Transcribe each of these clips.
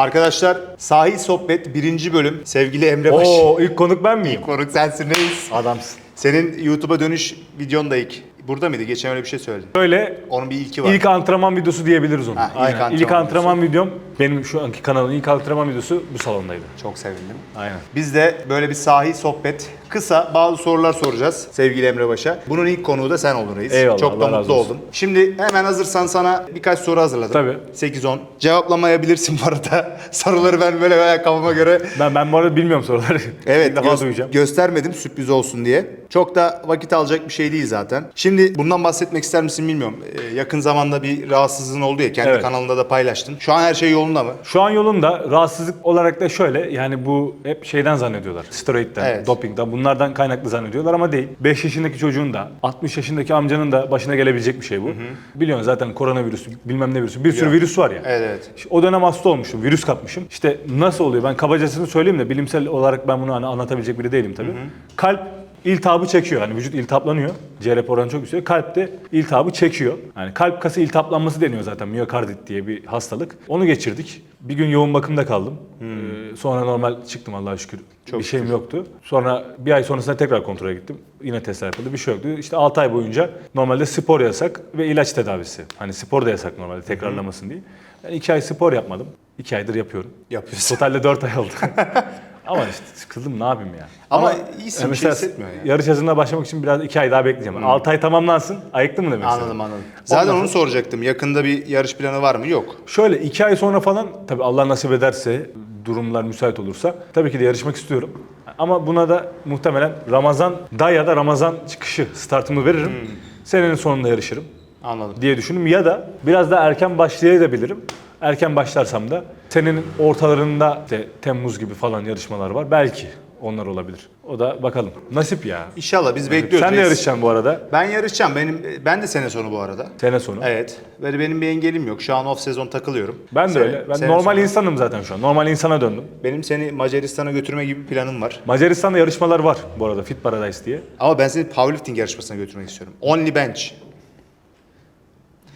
Arkadaşlar Sahil Sohbet birinci bölüm. Sevgili Emre Baş. Oo ilk konuk ben miyim? Konuk sensin reis. Adamsın. Senin YouTube'a dönüş videon da ilk. Burada mıydı? Geçen öyle bir şey söyledin. Böyle Onun bir ilki var. ilk antrenman videosu diyebiliriz ona. Ha, ilk Aynen. antrenman ilk antrenman videom benim şu anki kanalın ilk antrenman videosu bu salondaydı. Çok sevindim. Aynen. Biz de böyle bir sahil sohbet, kısa bazı sorular soracağız sevgili Emre Baş'a. Bunun ilk konuğu da sen oldun reis. Eyvallah, Çok da Allah razı mutlu olsun. oldum. Şimdi hemen hazırsan sana birkaç soru hazırladım. Tabii. 8-10. Cevaplamayabilirsin bu arada. Soruları ben böyle ayakkabıma göre Ben ben bu arada bilmiyorum soruları. Evet İlk defa gö- duyacağım. göstermedim sürpriz olsun diye. Çok da vakit alacak bir şey değil zaten. Şimdi bundan bahsetmek ister misin bilmiyorum. Ee, yakın zamanda bir rahatsızlığın oldu ya kendi Evet. kanalında da paylaştın. Şu an her şey yolunda mı? Şu an yolunda rahatsızlık olarak da şöyle yani bu hep şeyden zannediyorlar. Steroidden, Evet. dopingden bunlardan kaynaklı zannediyorlar ama değil. 5 yaşındaki çocuğun da 60 yaşındaki amcanın da başına gelebilecek bir şey bu. Biliyorsun zaten koronavirüs bilmem ne virüsü bir sürü virüs var ya. Evet evet. İşte O dönem hasta olmuşum, virüs kapmışım. İşte nasıl oluyor? Ben kabacasını söyleyeyim de bilimsel olarak ben bunu hani anlatabilecek biri değilim tabii. Kalp iltihabı çekiyor. Hani vücut iltihaplanıyor. CRP oranı çok yüksek. Kalp de iltihabı çekiyor. Yani kalp kası iltihaplanması deniyor zaten. Miyokardit diye bir hastalık. Onu geçirdik. Bir gün yoğun bakımda kaldım. Ee, sonra normal çıktım Allah'a şükür. bir şeyim yoktu. Sonra bir ay sonrasında tekrar kontrole gittim. Yine testler yapıldı. Bir şey yoktu. İşte 6 ay boyunca normalde spor yasak ve ilaç tedavisi. Hani spor da yasak normalde tekrarlamasın diye. Ben 2 ay spor yapmadım. 2 aydır yapıyorum. Yapıyorsun. Totalde 4 ay oldu. Ama işte sıkıldım ne yapayım ya. Ama iyisin, bir şey mesela hissetmiyor ya. Yarış hazırlığına başlamak için biraz 2 ay daha bekleyeceğim. 6 ay tamamlansın. Ayıktın mı demek Anladım istedim? anladım. Zaten Ondan onu soracaktım. Yakında bir yarış planı var mı? Yok. Şöyle 2 ay sonra falan tabii Allah nasip ederse durumlar müsait olursa tabii ki de yarışmak istiyorum. Ama buna da muhtemelen Ramazan'da ya da Ramazan çıkışı startımı veririm. Hmm. Senenin sonunda yarışırım Anladım. diye düşündüm. Ya da biraz daha erken başlayabilirim. Erken başlarsam da senenin ortalarında işte Temmuz gibi falan yarışmalar var. Belki onlar olabilir. O da bakalım. Nasip ya. İnşallah biz bekliyoruz. Sen de yarışacaksın bu arada. Ben yarışacağım. Benim ben de sene sonu bu arada. Sene sonu. Evet. Böyle benim bir engelim yok. Şu an off sezon takılıyorum. Ben de Sene- öyle. Ben normal sonu. insanım zaten şu an. Normal insana döndüm. Benim seni Macaristan'a götürme gibi bir planım var. Macaristan'da yarışmalar var bu arada Fit Paradise diye. Ama ben seni powerlifting yarışmasına götürmek istiyorum. Only bench.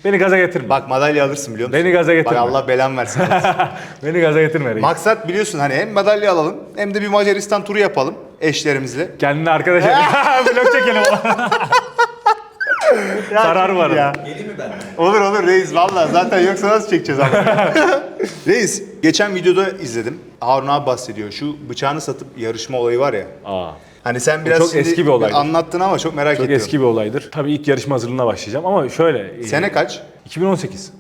Beni gaza getirme. Bak madalya alırsın biliyor musun? Beni gaza getirme. Bak Allah belan versin. Beni gaza getirme reis. Maksat biliyorsun hani hem madalya alalım hem de bir Macaristan turu yapalım eşlerimizle. Kendine arkadaş Vlog çekelim. Zarar var. Ya. Olur olur reis valla zaten yoksa nasıl çekeceğiz ama. reis geçen videoda izledim. Harun abi bahsediyor. Şu bıçağını satıp yarışma olayı var ya. Aa, Hani sen biraz çok şimdi eski bir olaydır. anlattın ama çok merak çok ediyorum. eski bir olaydır. Tabii ilk yarışma hazırlığına başlayacağım ama şöyle. e, Sene kaç? 2018.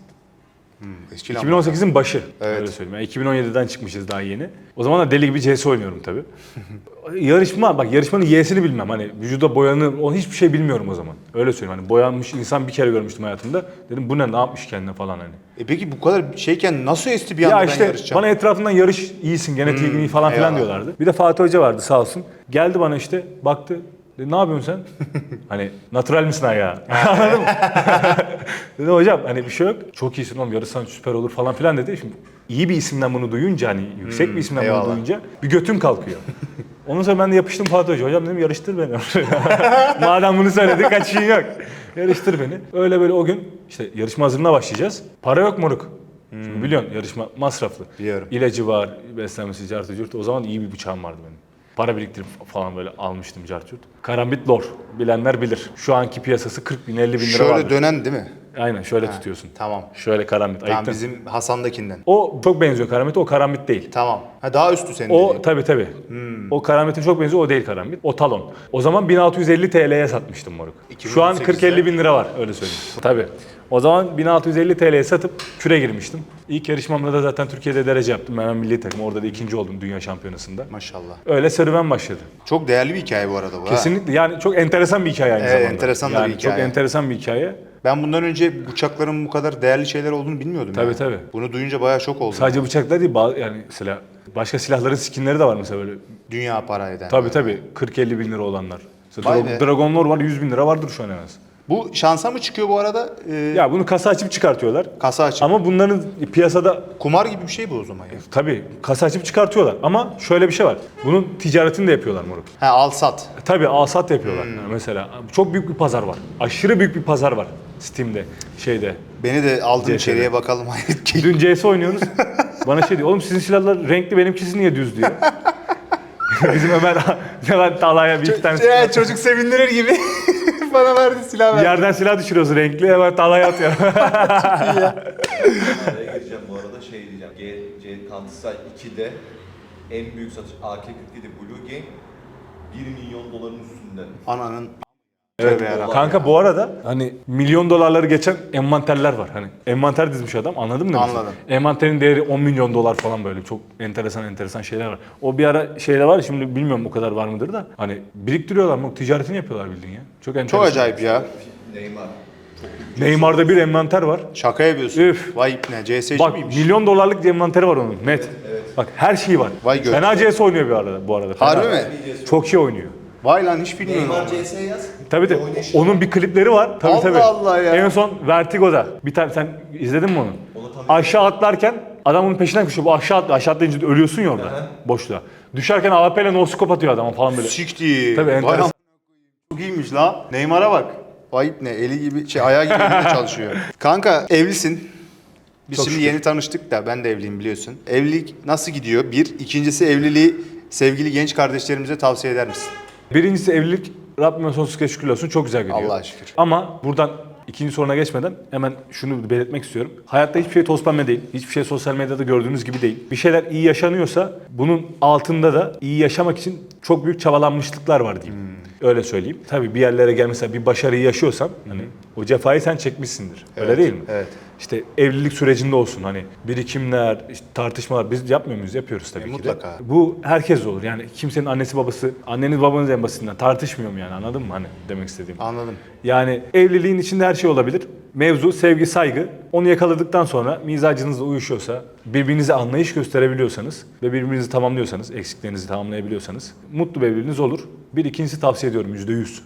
Eski lan. 2018'in başı. Evet. Öyle söyleyeyim. Yani 2017'den çıkmışız daha yeni. O zaman da deli gibi CS oynuyorum tabii. Yarışma bak yarışmanın Y'sini bilmem. Hani vücuda boyanır, o hiçbir şey bilmiyorum o zaman. Öyle söyleyeyim. Hani boyanmış insan bir kere görmüştüm hayatımda. Dedim bu ne ne yapmış kendine falan hani. E peki bu kadar şeyken nasıl esti bir anda Ya ben işte yarışacağım? bana etrafından yarış iyisin, genetiğin iyi falan filan eyvallah. diyorlardı. Bir de Fatih Hoca vardı sağ olsun. Geldi bana işte baktı. Dedi, ne yapıyorsun sen? hani natural misin ayağa? Anladın mı? dedi hocam hani bir şey yok. Çok iyisin oğlum yarışsan süper olur falan filan dedi. Şimdi iyi bir isimden bunu duyunca hani yüksek bir isimden Hmm, eyvallah. bunu duyunca bir götüm kalkıyor. Ondan sonra ben de yapıştım Fatih Hoca. Hocam dedim yarıştır beni. Madem bunu söyledi kaçışın yok. Yarıştır beni. Öyle böyle o gün işte yarışma hazırlığına başlayacağız. Para yok moruk. Şimdi biliyorsun yarışma masraflı. Biliyorum. İlacı var, beslenmesi, cartı. O zaman iyi bir bıçağım vardı benim. Para biriktirip falan böyle almıştım cart curt. Karambit lor. Bilenler bilir. Şu anki piyasası 40 bin 50 bin lira Şöyle vardır. dönen değil mi? Aynen şöyle tutuyorsun. Tamam. Şöyle karambit. Tamam Ayıktın. bizim Hasan'dakinden. O çok benziyor karambit. O karambit değil. Tamam. Ha daha üstü senin O dediğin. tabi tabi. Hmm. O karambite çok benziyor. O değil karambit. O talon. O zaman 1650 TL'ye satmıştım moruk. Şu an 2018'de. 40-50 bin lira var öyle söyleyeyim. Tabi. O zaman 1650 TL'ye satıp küre girmiştim. İlk yarışmamda da zaten Türkiye'de derece yaptım. Ben milli takım. Orada da ikinci oldum dünya şampiyonasında. Maşallah. Öyle serüven başladı. Çok değerli bir hikaye bu arada bu. ha. Kesinlikle yani çok enteresan bir hikaye aynı Evet, zamanda. enteresan da bir yani hikaye. Çok enteresan bir hikaye. Ben bundan önce bıçakların bu kadar değerli şeyler olduğunu bilmiyordum. Tabii, ya. tabii. Bunu duyunca bayağı şok oldum. Sadece bıçaklar değil bazı yani mesela başka silahların skinleri de var mesela böyle. Dünya para eden. Tabii tabii 40-50 bin lira olanlar. Mesela Vay. Dragon Lore var 100 bin lira vardır şu an en az. Bu şansa mı çıkıyor bu arada? Ee, Ya bunu kasa açıp çıkartıyorlar. kasa açıp. Ama bunların piyasada Kumar gibi bir şey bu o zaman ya. tabii kasa açıp çıkartıyorlar. Ama şöyle bir şey var. Bunun ticaretini de yapıyorlar moruk. Ha al sat. Tabii alsat yapıyorlar mesela. Çok büyük bir pazar var. Aşırı büyük bir pazar var Steam'de, şeyde. Beni de aldın içeriye bakalım. Dün CS oynuyoruz. Bana şey diyor, oğlum sizin silahlar renkli benimkisi niye düz diyor. Bizim Ömer hemen talaya bir iki tane Ya, çocuk sevindirir gibi bana verdi silah verdi. yerden silah düşürüyoruz renkli hemen talaya atıyor. Araya gireceğim bu arada şey diyeceğim. G, C Counter Strike 2'de en büyük satış AK-47 Blue Game 1 milyon doların üstünde. Ananın Evet. Kanka bu arada hani milyon dolarları geçen envanterler var. Hani envanter dizmiş adam anladın mı? Anladım. Envanterin değeri 10 milyon dolar falan böyle çok enteresan enteresan şeyler var. O bir ara şeyler var şimdi bilmiyorum o kadar var mıdır da hani biriktiriyorlar mı ticaretini yapıyorlar bildiğin ya. Çok enteresan. çok acayip ya. Neymar. Neymar'da bir envanter var. Şaka yapıyorsun. Üf. Vay ne CS'ci Bak miymiş? milyon dolarlık bir envanteri var onun net. Bak her şeyi var. Vay gör. Fena CS oynuyor bir arada bu arada. Fena. Harbi mi? Çok iyi oynuyor. Vay lan hiç bilmiyorum. Neymar CS yaz. Tabii de Oynayışı onun bir klipleri var. Tabii Allah tabii. Allah ya. En son Vertigo'da. Bir tane sen izledin mi onu? Onu. Aşağı atlarken adamın peşinden koşuyor. Bu aşağı atlıyor. Aşağı atlayınca ölüyorsun ya orada. Boşluğa. Düşerken AWP ile no scope atıyor adama falan böyle. Siktir. Tabii, Vay enteresan. am- Çok iyiymiş la. Neymar'a bak. Vay ne eli gibi şey ayağı gibi eliyle çalışıyor. Kanka evlisin. Biz Çok şimdi şükür. yeni tanıştık da ben de evliyim biliyorsun. Evlilik nasıl gidiyor? Bir. ikincisi evliliği sevgili genç kardeşlerimize tavsiye eder misin? Birincisi evlilik Rabbime sonsuz kez şükürler olsun çok güzel gidiyor. Allah'a şükür. Ama buradan ikinci soruna geçmeden hemen şunu belirtmek istiyorum. Hayatta hiçbir şey toz pembe değil. Hiçbir şey sosyal medyada gördüğünüz gibi değil. Bir şeyler iyi yaşanıyorsa bunun altında da iyi yaşamak için çok büyük çabalanmışlıklar var diyeyim. Hmm. Öyle söyleyeyim. Tabii bir yerlere gel mesela bir başarıyı yaşıyorsan hani o cefayı sen çekmişsindir. Öyle Evet, değil mi? evet. İşte evlilik sürecinde olsun hani birikimler, işte tartışmalar biz yapmıyor muyuz? Yapıyoruz tabii ki de. E, mutlaka. Bu herkes olur. Yani kimsenin annesi babası, anneniz babanız en basitinden tartışmıyorum yani anladın mı hani demek istediğim. Anladım. Yani evliliğin içinde her şey olabilir. Mevzu sevgi, saygı. Onu yakaladıktan sonra mizacınızla uyuşuyorsa, birbirinize anlayış gösterebiliyorsanız ve birbirinizi tamamlıyorsanız, eksiklerinizi tamamlayabiliyorsanız mutlu bir evliliğiniz olur. Bir ikincisi tavsiye ediyorum yüzde yüz.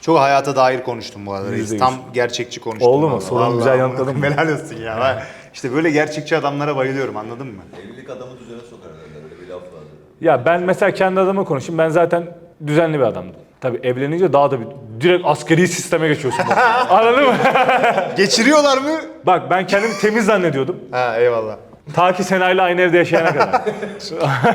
Çok hayata dair konuştum bu arada. reis. Tam gerçekçi konuştum. Oldu mu? Sorunu Vallahi güzel yanıtladın koyayım, Helal olsun ya. Vay. İşte böyle gerçekçi adamlara bayılıyorum anladın mı? Evlilik adamı düzene sokar derler. Öyle bir laf vardı. Ya ben mesela kendi adıma konuşayım. Ben zaten düzenli bir adamdım. Tabii evlenince daha da bir direkt askeri sisteme geçiyorsun. Anladın mı? Geçiriyorlar mı? Bak ben kendimi temiz zannediyordum. Ha eyvallah. Ta ki Sena'yla aynı evde yaşayana kadar.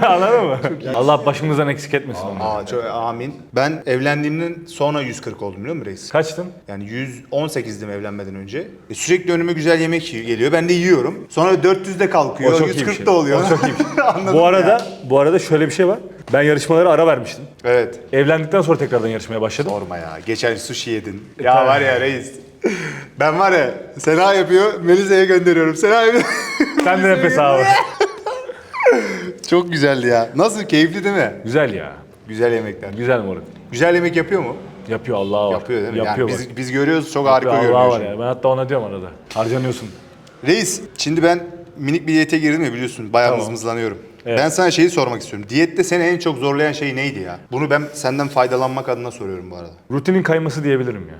Anladın mı? Allah başımızdan eksik etmesin onu. Aa çok amin. Ben evlendiğimden sonra 140 oldum biliyor musun reis? Kaçtın? Yani 118'dim evlenmeden önce. E, sürekli önüme güzel yemek geliyor. Ben de yiyorum. Sonra 400'de kalkıyor. O çok iyi bir 140 şey. da oluyor. O çok iyi bir şey. Anladın bu arada ya? bu arada şöyle bir şey var. Ben yarışmalara ara vermiştim. Evet. Evlendikten sonra tekrardan yarışmaya başladım. Sorma ya. Geçen sushi yedin. Ya var ya reis. Ben var ya Sena yapıyor, Melisa'ya gönderiyorum. Sena yapıyor. Sen de nefes abi. Çok güzeldi ya. Nasıl? Keyifli değil mi? Güzel ya. Güzel yemekler. Güzel moruk. Güzel yemek yapıyor mu? Yapıyor Allah var. Yapıyor değil mi? Yapıyor yani bak. biz, biz görüyoruz çok harika Yapıyor, görünüyor. Allah var şimdi. ya. Ben hatta ona diyorum arada. Harcanıyorsun. Reis, şimdi ben minik bir diyete girdim ya biliyorsun. Bayağı Tamam. mızmızlanıyorum. Evet. Ben sana şeyi sormak istiyorum. Diyette seni en çok zorlayan şey neydi ya? Bunu ben senden faydalanmak adına soruyorum bu arada. Rutinin kayması diyebilirim ya.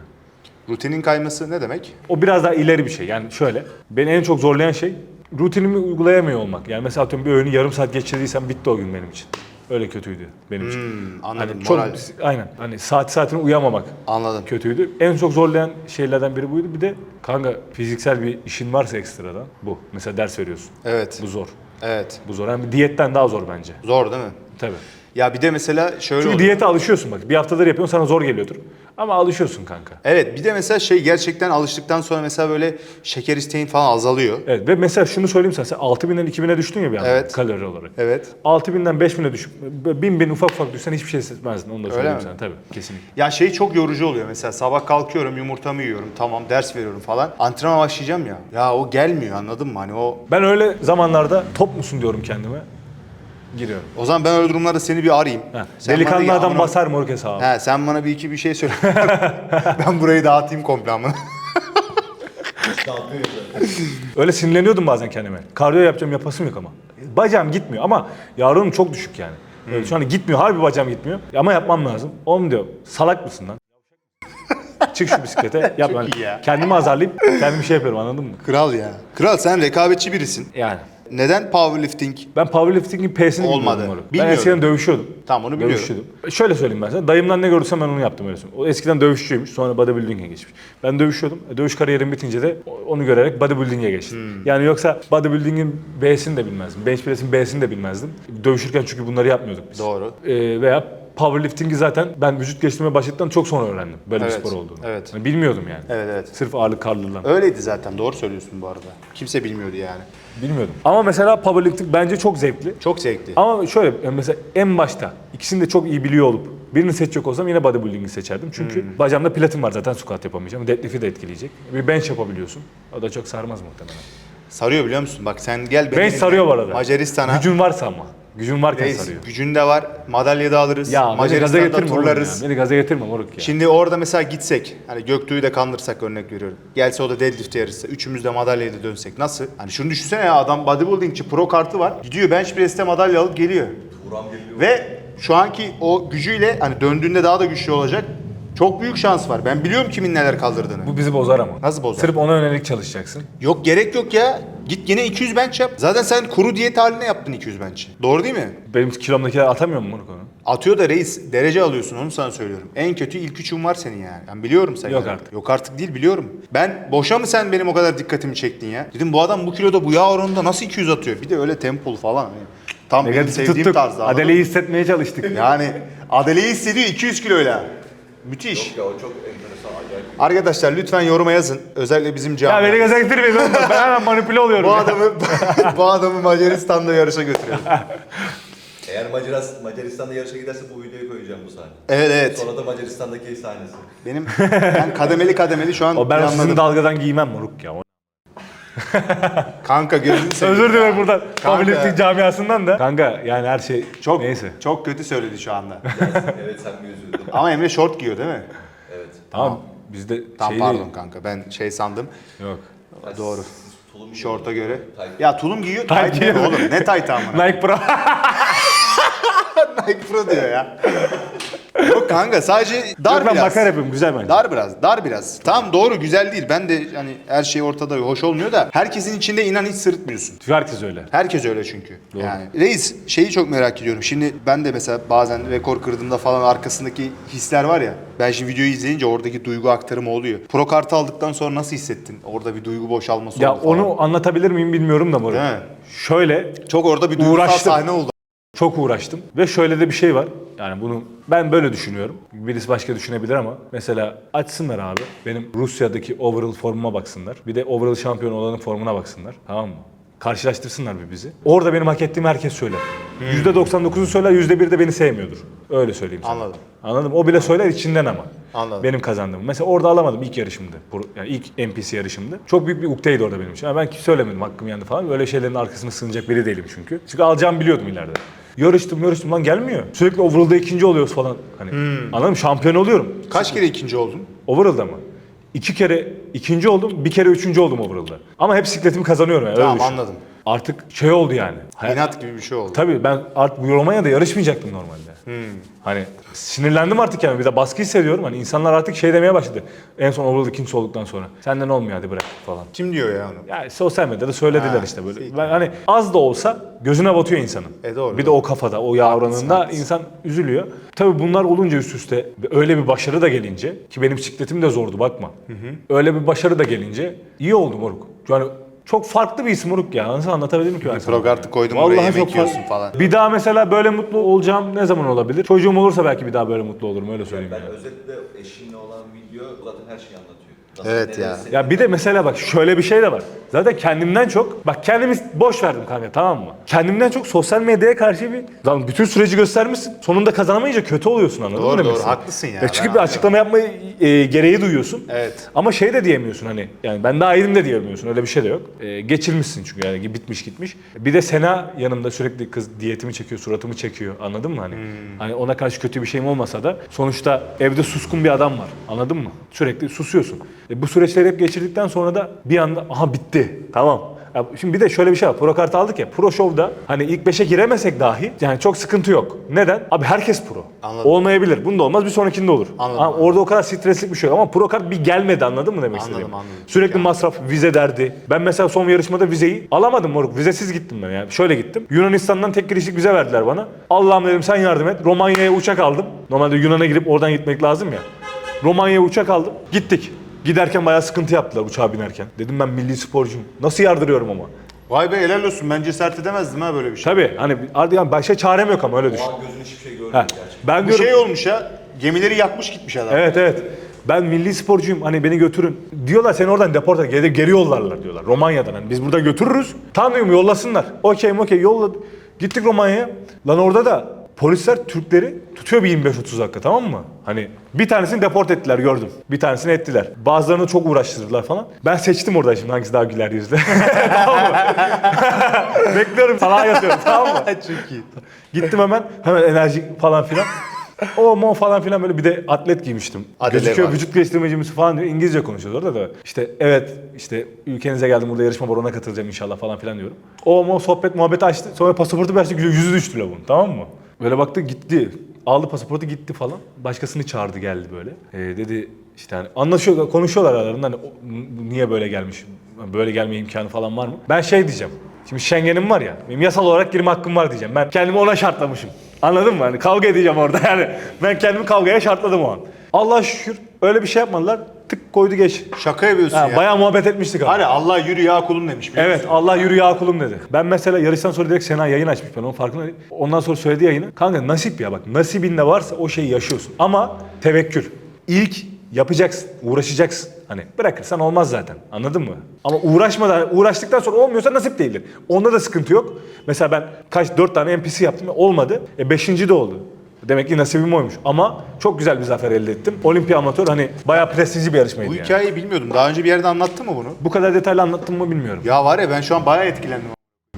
Rutinin kayması ne demek? O biraz daha ileri bir şey. Yani şöyle, beni en çok zorlayan şey rutinimi uygulayamıyor olmak. Yani mesela atıyorum bir öğünü yarım saat geçirdiysem bitti o gün benim için. Öyle kötüydü benim için. Hmm, anladım. Hani çok moral. aynen. Hani saat saatine uyamamak Anladım. kötüydü. En çok zorlayan şeylerden biri buydu. Bir de kanka fiziksel bir işin varsa ekstradan bu. Mesela ders veriyorsun. Evet. Bu zor. Evet. Bu zor. Yani diyetten daha zor bence. Zor değil mi? Tabii. Ya bir de mesela şöyle Çünkü oluyor. diyete alışıyorsun bak. Bir haftadır yapıyorsun sana zor geliyordur. Ama alışıyorsun kanka. Evet bir de mesela şey gerçekten alıştıktan sonra mesela böyle şeker isteğin falan azalıyor. Evet ve mesela şunu söyleyeyim sana. Sen 6000'den 2000'e düştün ya bir anda Evet. kalori olarak. Evet. 6000'den 5000'e düşüp 1000 bin ufak ufak düşsen hiçbir şey hissetmezdin. Onu da söyleyeyim mi? sana tabii kesinlikle. Ya şey çok yorucu oluyor mesela sabah kalkıyorum yumurtamı yiyorum tamam ders veriyorum falan. Antrenman başlayacağım ya. Ya o gelmiyor anladın mı? Hani o Ben öyle zamanlarda top musun diyorum kendime. Giriyorum. o zaman ben öyle durumlarda seni bir arayayım. Ha. Sen Delikanlı bana adam amına- basar moruk hesabı. He sen bana bir iki bir şey söyle. ben burayı dağıtayım komple zaten. Öyle sinirleniyordum bazen kendime. Kardiyo yapacağım yapasım yok ama. Bacağım gitmiyor ama yarınım çok düşük yani. Evet, şu an gitmiyor. Harbi bacağım gitmiyor. Ama yapmam lazım. Oğlum diyor salak mısın lan? Çık şu bisiklete yap. Çok iyi ya. Kendimi azarlayıp kendimi şey yapıyorum anladın mı? Kral ya. Kral sen rekabetçi birisin. Yani. Neden powerlifting? Ben powerlifting'in P'sini Olmadı. bilmiyordum moruk. Ben eskiden dövüşüyordum. Tamam, onu biliyorum. Dövüşüyordum. Şöyle söyleyeyim ben sana. Dayımdan ne görürsem ben onu yaptım öyle söyleyeyim. O eskiden dövüşçüymüş. Sonra bodybuilding'e geçmiş. Ben dövüşüyordum. E, Dövüş kariyerim bitince de onu görerek bodybuilding'e geçtim. Hmm. Yani yoksa bodybuilding'in B'sini de bilmezdim. Bench press'in B'sini de bilmezdim. Dövüşürken çünkü bunları yapmıyorduk biz. Doğru. Ee, veya powerlifting'i zaten ben vücut geliştirmeye başladıktan çok sonra öğrendim. Böyle Evet, bir spor olduğunu. evet. Yani bilmiyordum yani. Evet evet. Sırf ağırlık kaldırılan. Öyleydi zaten. Doğru söylüyorsun bu arada. Kimse bilmiyordu yani. Bilmiyordum. Ama mesela powerlifting bence çok zevkli. Çok zevkli. Ama şöyle yani mesela en başta ikisini de çok iyi biliyor olup birini seçecek olsam yine bodybuilding'i seçerdim. Çünkü Hmm. bacağımda platin var zaten squat yapamayacağım. Deadlift'i de etkileyecek. Bir bench yapabiliyorsun. O da çok sarmaz muhtemelen. Sarıyor biliyor musun? Bak sen gel Bench sarıyor bu arada. Macaristan'a. Gücün varsa ama. Gücün varken Reis, sarıyor. gücün de var. Madalya da alırız. Ya beni gaza Macaristan'da getirme oğlum turlarız. ya. Beni gaza getirme moruk ya. Şimdi orada mesela gitsek, hani Göktuğ'u da kandırsak örnek veriyorum. Gelse o da deadlift yarışsa, üçümüz de madalyayla dönsek nasıl? Hani şunu düşünsene ya adam bodybuildingçi pro kartı var. Gidiyor bench press'te madalya alıp geliyor. Buram geliyor. Ve şu anki o gücüyle hani döndüğünde daha da güçlü olacak. Çok büyük şans var. Ben biliyorum kimin neler kaldırdığını. Bu bizi bozar ama. Nasıl bozar? Sırf ona yönelik çalışacaksın. Yok gerek yok ya. Git yine 200 bench yap. Zaten sen kuru diyet haline yaptın 200 bench'i. Doğru değil mi? Benim kilomdakiler atamıyor mu moruk onu? Atıyor da reis derece alıyorsun onu sana söylüyorum. En kötü ilk üçün var senin yani. Ben biliyorum sen. Yok yani. artık. Yok artık değil biliyorum. Ben boşa mı sen benim o kadar dikkatimi çektin ya? Dedim bu adam bu kiloda bu yağ oranında nasıl 200 atıyor? Bir de öyle tempolu falan. Hani tam benim Negatif sevdiğim tuttuk. tarzda. anladın Adeleyi hissetmeye çalıştık. Yani Adele'yi hissediyor 200 kiloyla. Müthiş. Yok ya o çok enteresan acayip. Arkadaşlar lütfen yoruma yazın. Özellikle bizim ya beni gaza getirmeyin oğlum. Ben hemen manipüle oluyorum. bu ya. adamı bu adamı Macaristan'da yarışa götürelim. Eğer Macaristan, Macaristan'da yarışa giderse bu videoyu koyacağım bu sahne. Evet evet. Sonra da Macaristan'daki sahnesi. Benim ben kademeli kademeli şu an O ben o sizin dalgadan giymem moruk ya. Kanka gözünü seveyim. Özür dilerim buradan. Powerlifting camiasından da. Kanka yani her şey Çok neyse. çok kötü söyledi şu anda. evet sen mi üzüldün? Ama Emre short giyiyor değil mi? Evet. Tamam. Bizde Tamam şey pardon değil. kanka ben şey sandım. Yok. Doğru. Tulum Short'a göre. Tayt. Ya tulum giyiyor. Tayt giyiyor. oğlum? Ne tayt amına? Nike Pro. Nike Pro diyor ya. Yok kanka sadece dar Yok ben biraz. makar yapıyorum güzel bence. Dar biraz, dar biraz. Tamam doğru güzel değil. Ben de hani her şey ortada hoş olmuyor da herkesin içinde inan hiç sırıtmıyorsun. Herkes öyle. Herkes öyle çünkü. Yani reis şeyi çok merak ediyorum. Şimdi ben de mesela bazen rekor kırdığımda falan arkasındaki hisler var ya. Ben şimdi videoyu izleyince oradaki duygu aktarımı oluyor. Pro kartı aldıktan sonra nasıl hissettin? Orada bir duygu boşalması Ya oldu falan. onu anlatabilir miyim bilmiyorum da moruk. Değil mi? Şöyle çok orada bir duygusal Uğraştım. sahne oldu. Çok uğraştım ve şöyle de bir şey var. Yani bunu ben böyle düşünüyorum. Birisi başka düşünebilir ama mesela açsınlar abi. Benim Rusya'daki overall formuma baksınlar. Bir de overall şampiyon olanın formuna baksınlar. Tamam mı? Karşılaştırsınlar bir bizi. Orada benim hak ettiğimi herkes söyler. %99'u söyler, %1 de beni sevmiyordur. Öyle söyleyeyim sana. Anladım. Anladım. O bile söyler içinden ama. Anladım. Benim kazandığım. Mesela orada alamadım ilk yarışımdı. Yani ilk NPC yarışımdı. Çok büyük bir ukteydi orada benim için. Yani ben söylemedim hakkım yendi falan. Böyle şeylerin arkasına sığınacak biri değilim çünkü. Çünkü alacağımı biliyordum ileride. Yarıştım yarıştım lan gelmiyor. Sürekli overall'da ikinci oluyoruz falan. Hani anladın mı? Şampiyon oluyorum. Kaç kere ikinci oldun? Overall'da mı? İki kere ikinci oldum, bir kere üçüncü oldum overall'da. Ama hep sikletimi kazanıyorum yani. Tamam anladım. Artık şey oldu yani. İnat gibi bir şey oldu. Tabii ben artık Romanya'da yarışmayacaktım normalde. Hani sinirlendim artık yani bir de baskı hissediyorum. Hani insanlar artık şey demeye başladı. En son overall ikincisi olduktan sonra. Senden olmuyor hadi bırak falan. Kim diyor ya onu? Yani sosyal medyada söylediler Ha, işte böyle. şey- Ben hani az da olsa gözüne batıyor insanın. E doğru, Bir de doğru. o kafada, o yağ oranında insan üzülüyor. Tabii bunlar olunca üst üste öyle bir başarı da gelince ki benim sikletim de zordu bakma. Öyle bir başarı da gelince iyi oldu moruk. Yani çok farklı bir isim moruk ya. Nasıl anlatabilirim ki ben sana? Pro kartı koydum Vallahi buraya yemek çok yiyorsun farklı. falan. Bir daha mesela böyle mutlu olacağım ne zaman olabilir? Çocuğum olursa belki bir daha böyle mutlu olurum öyle söyleyeyim. Ben yani. özetle eşimle olan video zaten her şeyi anlatıyor. Evet ya. Ya bir de mesela bak şöyle bir şey de var. Zaten kendimden çok, bak kendimi boş verdim kanka tamam mı? Kendimden çok sosyal medyaya karşı bir, lan bütün süreci göstermişsin. Sonunda kazanamayınca kötü oluyorsun anladın Doğru, mı? doğru. istediğim? Haklısın ya, Ya ben çıkıp bir anlıyorum. açıklama yapma e, gereği duyuyorsun. Evet. Ama şey de diyemiyorsun hani, yani ben daha iyiyim de diyemiyorsun. Öyle bir şey de yok. E, geçirmişsin çünkü yani bitmiş gitmiş. Bir de Sena yanımda sürekli kız diyetimi çekiyor, suratımı çekiyor. Anladın mı hani? Hani ona karşı kötü bir şeyim olmasa da sonuçta evde suskun bir adam var. Anladın mı? Sürekli susuyorsun. E, bu süreçleri hep geçirdikten sonra da bir anda aha bitti. Tamam. Ya şimdi bir de şöyle bir şey var. Pro kart aldık ya. Pro Show'da hani ilk 5'e giremesek dahi yani çok sıkıntı yok. Neden? Abi herkes pro. Anladım. Olmayabilir. Bunda olmaz bir sonrakinde olur. Anladım, Ama orada o kadar stresli bir şey yok. Ama pro kart bir gelmedi anladın mı demek Anladım, istediğim? anladım. Sürekli masraf, vize derdi. Ben mesela son yarışmada vizeyi alamadım moruk. Vizesiz gittim ben yani. Şöyle gittim. Yunanistan'dan tek girişlik vize verdiler bana. Allah'ım dedim sen yardım et. Romanya'ya uçak aldım. Normalde Yunan'a girip oradan gitmek lazım ya. Romanya'ya uçak aldım. Gittik. Giderken bayağı sıkıntı yaptılar uçağa binerken. Dedim ben milli sporcuyum. Nasıl yardırıyorum ama. Vay be helal olsun. Ben cesaret edemezdim ha böyle bir şey. Tabii hani artık yani başka çarem yok ama öyle O düşün. an gözün hiçbir şey görmüyor Ha, gerçekten. ben Bu diyorum şey olmuş ya. Gemileri yakmış gitmiş adam. Evet evet. Ben milli sporcuyum hani beni götürün. Diyorlar seni oradan deporta geri, geri yollarlar diyorlar Romanya'dan. Hani biz buradan götürürüz. Tamam diyorum yollasınlar. Okey okey yolla. Gittik Romanya'ya. Lan orada da polisler Türkleri tutuyor bir 25-30 dakika tamam mı? Hani bir tanesini deport ettiler gördüm. Bir tanesini ettiler. Bazılarını çok uğraştırdılar falan. Ben seçtim orada şimdi hangisi daha güler yüzlü. tamam mı? Bekliyorum salağa yatıyorum tamam mı? Çok iyi. Gittim hemen hemen enerji falan filan. O mo falan filan böyle bir de atlet giymiştim. Adele Gözüküyor var. vücut geliştirmecimiz falan diyor. İngilizce konuşuyoruz orada da. İşte evet işte ülkenize geldim burada yarışma var ona katılacağım inşallah falan filan diyorum. O mo sohbet muhabbet açtı. Sonra pasaportu bir açtı yüzü düştü lavun tamam mı? Böyle baktı gitti. Aldı pasaportu gitti falan. Başkasını çağırdı geldi böyle. Ee, dedi işte hani anlaşıyor konuşuyorlar aralarında hani niye böyle gelmiş? Böyle gelme imkanı falan var mı? Ben şey diyeceğim. Şimdi Schengen'im var ya, benim yasal olarak girme hakkım var diyeceğim. Ben kendimi ona şartlamışım. Anladın mı? Hani kavga edeceğim orada yani. Ben kendimi kavgaya şartladım o an. Allah şükür öyle bir şey yapmadılar. Tık koydu geç. Şaka yapıyorsun Ha, ya. bayağı muhabbet etmiştik abi. Hani Allah yürü ya kulum demiş. biliyor Evet musun? Allah yürü ya kulum dedi. Ben mesela yarıştan sonra direkt Sena yayın açmış ben onun farkında değilim. Ondan sonra söyledi yayını. Kanka nasip ya bak nasibinde varsa o şeyi yaşıyorsun. Ama tevekkül. İlk yapacaksın, uğraşacaksın. Hani bırakırsan olmaz zaten. Anladın mı? Ama uğraşmadan, uğraştıktan sonra olmuyorsa nasip değildir. Onda da sıkıntı yok. Mesela ben kaç dört tane NPC yaptım olmadı. E beşinci de oldu. Demek ki nasibim oymuş. Ama çok güzel bir zafer elde ettim. Olimpiya amatör hani bayağı prestijli bir yarışmaydı Bu yani. hikayeyi bilmiyordum. Daha önce bir yerde anlattın mı bunu? Bu kadar detaylı anlattım mı bilmiyorum. Ya var ya ben şu an bayağı etkilendim.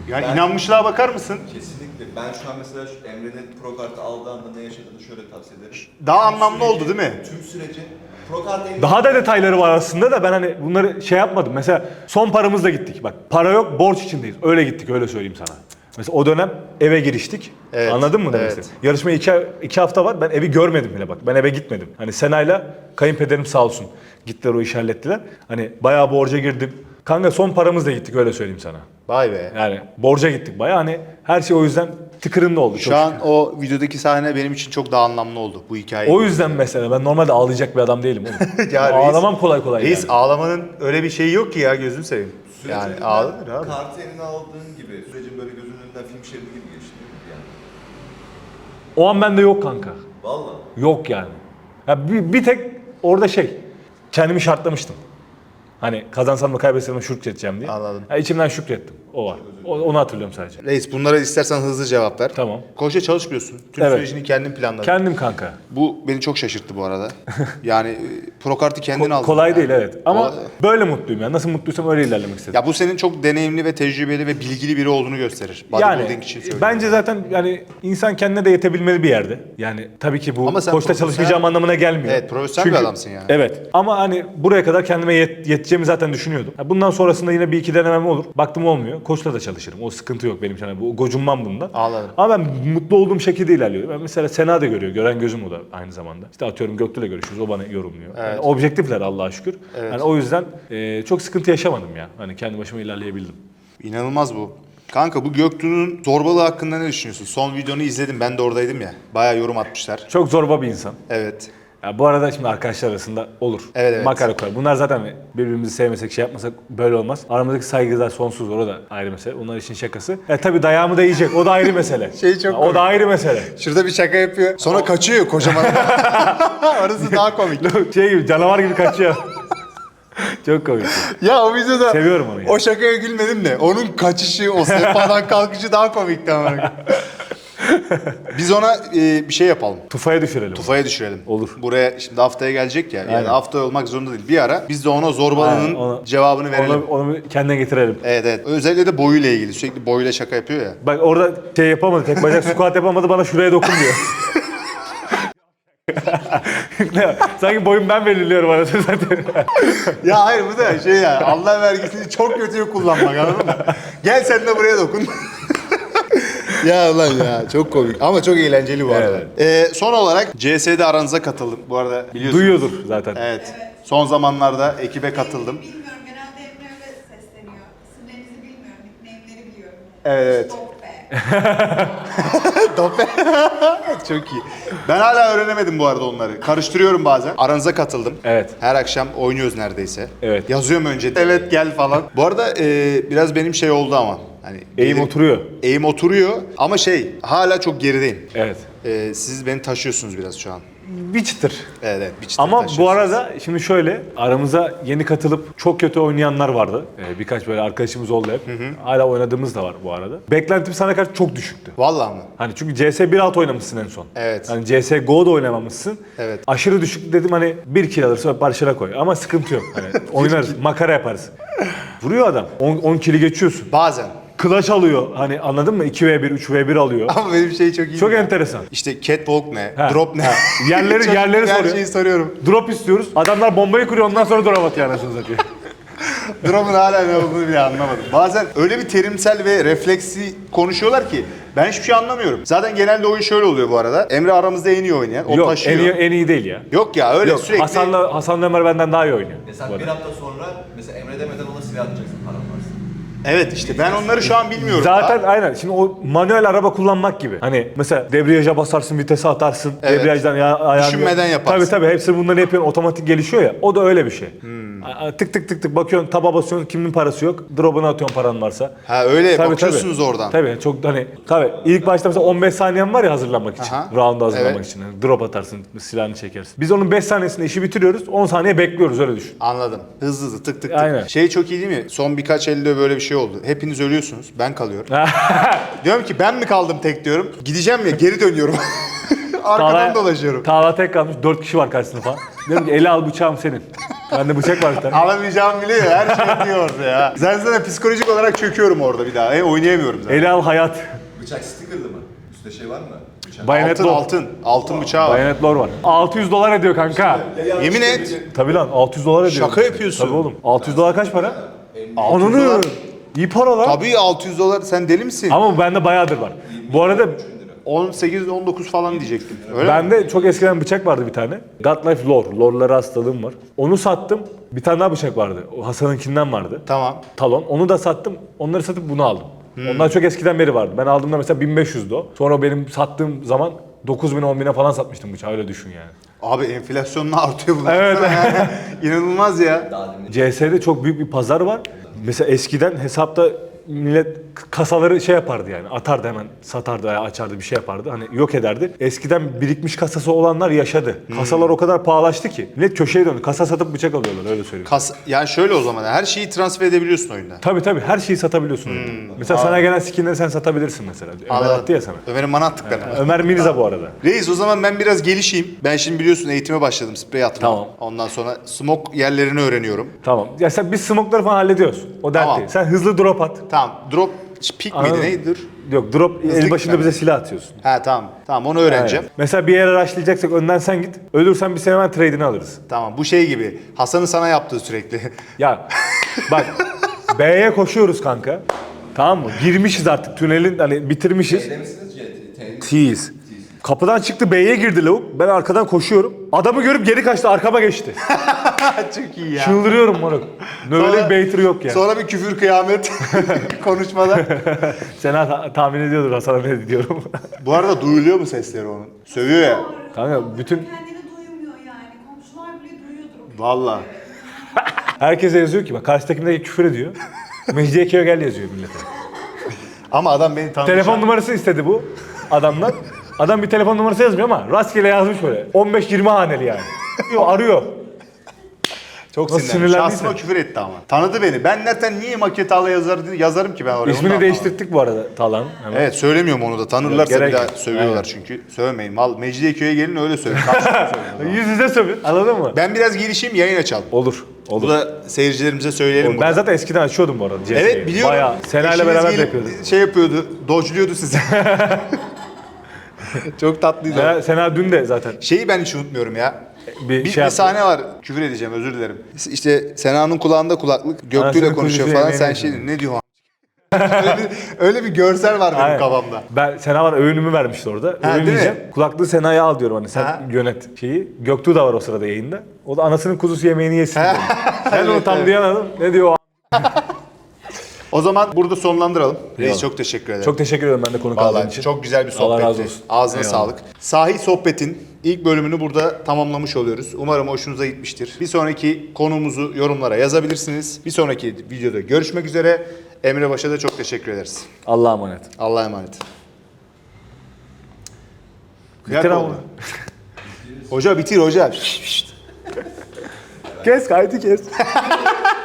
Yani inanmışlığa bakar mısın? Kesinlikle. Ben şu an mesela şu Emre'nin pro kartı aldığı anda ne yaşadığını şöyle tavsiye ederim. Daha Tüm anlamlı oldu değil mi? Tüm süreci pro kartı Daha da detayları var aslında da ben hani bunları şey yapmadım. Mesela son paramızla gittik. Bak para yok borç içindeyiz. Öyle gittik öyle söyleyeyim sana. Mesela o dönem eve giriştik. Evet, Anladın mı demek evet. istedim? Yarışmaya iki, iki hafta var. Ben evi görmedim bile bak. Ben eve gitmedim. Hani Sena'yla kayınpederim sağ olsun. Gittiler o işi hallettiler. Hani bayağı borca girdim. Kanka son paramızla gittik öyle söyleyeyim sana. Vay be. Yani borca gittik bayağı hani her şey o yüzden tıkırında oldu. çok Şu an şükür. o videodaki sahne benim için çok daha anlamlı oldu bu hikaye. O yüzden mesela ben normalde ağlayacak bir adam değilim oğlum. Ya reis- Ağlamam kolay kolay Reis yani. ağlamanın öyle bir şeyi yok ki ya gözüm seveyim. Yani Sürecin ağlanır abi. Kartı eline aldığın gibi sürecin böyle gözünün önünden film şeridi gibi geçti yani. O an bende yok kanka. Valla. Yok yani. Ya bir, bir tek orada şey, kendimi şartlamıştım. Hani kazansam da kaybetsem de şükredeceğim diye. Anladım. Ya içimden şükrettim. O var. O- onu hatırlıyorum sadece. Reis bunlara istersen hızlı cevap ver. Tamam. Koçta çalışmıyorsun. Tüm Evet. sürecini kendin planladın. Kendim kanka. Bu beni çok şaşırttı bu arada. yani e, pro kartı kendin aldın. kolay yani. değil evet. Ama Kolay- böyle mutluyum ya. Nasıl mutluysam öyle ilerlemek istedim. Ya bu senin çok deneyimli ve tecrübeli ve bilgili biri olduğunu gösterir. yani için söylüyorum. bence zaten yani insan kendine de yetebilmeli bir yerde. Yani tabii ki bu Ama sen koçta profesyonel- çalışmayacağım anlamına gelmiyor. Evet, profesyonel bir adamsın yani. Evet. Ama hani buraya kadar kendime yet- yeteceğimi zaten düşünüyordum. Bundan sonrasında yine bir iki denemem olur. Baktım olmuyor. Koçla da çalışırım. O sıkıntı yok benim için. Hani bu gocunmam bunda. Anladım. Ama ben mutlu olduğum şekilde ilerliyorum. Ben mesela Sena da görüyor. Gören gözüm o da aynı zamanda. İşte atıyorum Göktuğ'la görüşürüz. O bana yorumluyor. Yani objektifler Allah'a şükür. Evet. Yani o yüzden e, çok sıkıntı yaşamadım ya. Hani kendi başıma ilerleyebildim. İnanılmaz bu. Kanka bu Göktuğ'un zorbalığı hakkında ne düşünüyorsun? Son videonu izledim. Ben de oradaydım ya. Bayağı yorum atmışlar. Çok zorba bir insan. Evet. Ya bu arada şimdi arkadaşlar arasında olur. Evet, evet. Makara koyar. Bunlar zaten birbirimizi sevmesek şey yapmasak böyle olmaz. Aramızdaki saygılar sonsuz o da ayrı mesele. Onlar için şakası. E tabi dayağımı da yiyecek. O da ayrı mesele. Şey çok O da ayrı mesele. Şurada bir şaka yapıyor. Sonra kaçıyor kocaman. Orası daha komik. şey gibi canavar gibi kaçıyor. Çok komik. Ya o videoda Seviyorum onu ya. o şakaya gülmedim de onun kaçışı, o sehpadan kalkışı daha komikti ama. Biz ona e, bir şey yapalım. Tufaya düşürelim. Tufaya düşürelim. Olur. Buraya şimdi haftaya gelecek ya. Yani Aynen. hafta olmak zorunda değil. Bir ara biz de ona zorbalığının Aynen, ona- cevabını verelim. Onu, onu kendine getirelim. Evet evet. Özellikle de boyuyla ilgili. Sürekli boyuyla şaka yapıyor ya. Bak orada şey yapamadı. Tek bacak squat yapamadı bana şuraya dokun diyor. Ne? Sanki boyum ben belirliyorum arasını zaten. ya hayır bu da şey ya Allah vergisini çok kötüye kullanmak anladın mı? Gel sen de buraya dokun. Ya ulan ya çok komik ama çok eğlenceli bu arada. Ee, son olarak CS'de aranıza katıldım. Bu arada biliyorsunuz. Duyuyordur zaten. Evet. Son zamanlarda ekibe katıldım. Bilmiyorum genelde Emre öyle sesleniyor. İsimlerinizi bilmiyorum, nickname'leri biliyorum. Evet, evet. Stop be. Dope. Çok iyi. Ben hala öğrenemedim bu arada onları. Karıştırıyorum bazen. Aranıza katıldım. Evet. Her akşam oynuyoruz neredeyse. Evet. Yazıyorum önce. Evet gel falan. Bu arada e, biraz benim şey oldu ama. Hani Eğim geri- oturuyor. Eğim oturuyor ama şey hala çok gerideyim. Evet. E, siz beni taşıyorsunuz biraz şu an. Bir çıtır. Evet evet. Bir çıtır Ama bu taşıyorsunuz. arada şimdi şöyle aramıza yeni katılıp çok kötü oynayanlar vardı. Ee, birkaç böyle arkadaşımız oldu hep. Hala oynadığımız da var bu arada. Beklentim sana karşı çok düşüktü. Vallahi mı? Hani çünkü CS 1.6 oynamışsın en son. Evet. Hani CSGO'da oynamamışsın. Evet. Aşırı düşük dedim hani bir kill alırsa başına koy. Ama sıkıntı yok. Hani oynarız, makara yaparız. Vuruyor adam. 10, 10 kill'i geçiyorsun. Bazen. Clutch alıyor. Hani anladın mı? 2v1, 3v1 alıyor. Ama benim şey çok iyi. Çok ya. enteresan. İşte catwalk ne? Ha, Drop ne? Yerleri- Çok- yerleri her soruyor. şeyi soruyorum. Drop istiyoruz. Adamlar bombayı kuruyor ondan sonra drop atıyor anasını satıyor. Drop'un hala ne olduğunu bile anlamadım. Bazen öyle bir terimsel ve refleksi konuşuyorlar ki ben hiçbir şey anlamıyorum. Zaten genelde oyun şöyle oluyor bu arada. Emre aramızda en iyi oynayan. O Yok taşıyor. en iyi, en iyi değil ya. Yok ya öyle Yok, sürekli. Hasan'la, Hasan'la Ömer benden daha iyi oynuyor. bu Mesela arada. bir hafta sonra mesela Emre demeden ona silah atacaksın paran varsa. Evet işte ben onları şu an bilmiyorum. Zaten aynen. Şimdi o manuel araba kullanmak gibi. Hani mesela debriyaja basarsın, vitese atarsın. Evet. Debriyajdan ya ayağını... Düşünmeden yaparsın. Tabii tabii. Hepsini bunları yapıyorsun. Otomatik gelişiyor ya. O da öyle bir şey. A- Tık tık tık tık bakıyorsun, taba basıyorsun. Kimin parası yok? Drop'unu atıyorsun paran varsa. Ha öyle Tabii, bakıyorsunuz tabii. oradan. Tabii çok hani tabii ilk başta mesela 15 saniyen var ya hazırlanmak için. Aha. Round'u hazırlamak Evet. için. Yani drop atarsın, silahını çekersin. Biz onun 5 saniyesinde işi bitiriyoruz. 10 saniye bekliyoruz öyle düşün. Anladım. Hızlı hızlı tık tık tık. Aynen. Şey çok iyi değil mi? Son birkaç elde böyle bir şey oldu. Hepiniz ölüyorsunuz. Ben kalıyorum. diyorum ki ben mi kaldım tek diyorum. Gideceğim ya geri dönüyorum. Arkadan dolaşıyorum. Tava tek kalmış. 4 kişi var karşısında falan. Diyorum ki eli al bıçağım senin. Bende bıçak var bir tane. Alamayacağımı biliyor. Her şey diyor orada ya. Zaten zaten psikolojik olarak çöküyorum orada bir daha. E, oynayamıyorum zaten. Eli al hayat. Bıçak stickerlı mı? Üstte şey var mı? Bıçak. Bayonet altın altın. Altın bıçağı var. Bayonet lore var. 600 dolar ediyor kanka. Yemin et. Tabii lan 600 dolar ediyor. Şaka yapıyorsun. Tabii oğlum. 600 dolar kaç para? 600 Ananı. İyi para lan. Tabii 600 dolar. Sen deli misin? Ama bu bende bayağıdır var. Bu arada 18-19 falan diyecektim. Öyle mi? bende çok eskiden bıçak vardı bir tane. Godlife Lore. Lore'lara hastalığım var. Onu sattım. Bir tane daha bıçak vardı. O Hasan'ınkinden vardı. Tamam. Talon. Onu da sattım. Onları satıp bunu aldım. Hmm. Onlar çok eskiden beri vardı. Ben aldığımda mesela 1500'dü o. Sonra benim sattığım zaman 9000 10.000'e falan satmıştım bıçağı öyle düşün yani. Abi enflasyonla artıyor bunlar. Evet. İnanılmaz ya. CS'de çok büyük bir pazar var. Mesela eskiden hesapta millet kasaları şey yapardı yani atardı hemen satardı veya açardı bir şey yapardı hani yok ederdi. Eskiden birikmiş kasası olanlar yaşadı. Kasalar o kadar pahalaştı ki millet köşeye döndü. Kasa satıp bıçak alıyorlar öyle söyleyeyim. Kas, yani şöyle o zaman her şeyi transfer edebiliyorsun oyunda. Tabii tabii her şeyi satabiliyorsun. orada. Mesela sana gelen skinleri sen satabilirsin mesela. Ömer attı ya sana. Ömer'in bana attıklarını. Ömer Mirza bu arada. Reis o zaman ben biraz gelişeyim. Ben şimdi biliyorsun eğitime başladım sprey atma. Tamam. Ondan sonra smoke yerlerini öğreniyorum. Tamam. Ya sen biz smoke'ları falan hallediyoruz. O dert Tamam. değil. Sen hızlı drop at. Tamam drop pick miydi Anladım. neydi? Yok drop el gitme. başında bize silah atıyorsun. Ha tamam. Tamam onu öğreneceğim. Evet. Mesela bir yere rushlayacaksak önden sen git. Ölürsen biz hemen trade'ini alırız. Tamam bu şey gibi. Hasan'ın sana yaptığı sürekli. Ya bak B'ye koşuyoruz kanka. Tamam mı? Girmişiz artık tünelin hani bitirmişiz. Şeyde misiniz? Kapıdan çıktı B'ye girdi lavuk. Ben arkadan koşuyorum. Adamı görüp geri kaçtı arkama geçti. Çok iyi ya. Çıldırıyorum moruk. Böyle Sonra- bir baiter yok ya. Sonra bir küfür kıyamet konuşmada. Sena ta- tahmin ediyordur Hasan'a ne diyorum. Bu arada duyuluyor mu sesleri onun? Sövüyor ya. kanka bütün Kendini duymuyor yani. Komşular bile duyuyordur. Valla. herkese yazıyor ki bak karşıdakine küfür ediyor. Mecidiyeköy gel yazıyor millete. Ama adam beni tanımış. Telefon numarası istedi bu adamdan. Adam bir telefon numarası yazmıyor ama rastgele yazmış böyle. 15-20 haneli yani. Yo, arıyor. Çok Nasıl sinirlendim. sinirlendiyse. Şahsıma küfür etti ama. Tanıdı beni. Ben nereden niye maketalı yazar, yazarım ki ben oraya? İsmini anlamadım. değiştirdik bu arada Talhan'ın. hemen. Evet söylemiyorum onu da. Tanırlarsa Gerek bir daha yok. sövüyorlar Aynen. çünkü. Sövmeyin. Mal Mecidiyeköy'e gelin öyle sövün. Karşılıklı sövün. Yüz yüze sövün. Anladın mı? ben biraz gelişeyim yayın açalım. Olur. Bu Olur. da seyircilerimize söyleyelim. Ben burada. zaten eskiden açıyordum bu arada. CS'yi. Evet biliyorum. Bayağı. Sena ile Eşiniz beraber de gelip yapıyorduk. Şey yapıyordu. Dodge'luyordu sizi. Çok tatlıydı. Sena, Sena dün de zaten Şeyi ben hiç unutmuyorum ya. bir, Bir, şey bir sahne var. Küfür edeceğim özür dilerim. İşte Sena'nın kulağında kulaklık. Göktü Anasının ile konuşuyor falan. Sen şey ne diyor öyle, bir, öyle bir görsel var benim Aynen. kafamda. Ben Sena var öğünümü vermişti orada. Ha, Öğün değil mi? yiyeceğim. Kulaklığı Sena'ya al diyorum hani sen Ha. yönet şeyi. Göktuğ da var o sırada yayında. O da anasının kuzusu yemeğini yesin diyor. Ben onu Evet, tam evet. diyemedim. Ne diyor o O zaman burada sonlandıralım. Reis Eyvallah. çok teşekkür ederim. Çok teşekkür ederim ben de konuk aldığın Vallahi için. çok güzel bir Allah sohbetti. razı olsun. Ağzına Eyvallah. sağlık. Sahil Sohbet'in ilk bölümünü burada tamamlamış oluyoruz. Umarım hoşunuza gitmiştir. Bir sonraki konumuzu yorumlara yazabilirsiniz. Bir sonraki videoda görüşmek üzere. Emre Baş'a da çok teşekkür ederiz. Allah'a emanet. Allah'a emanet. Bitir ama. oldu. hoca bitir hoca. Kes kaydı kes.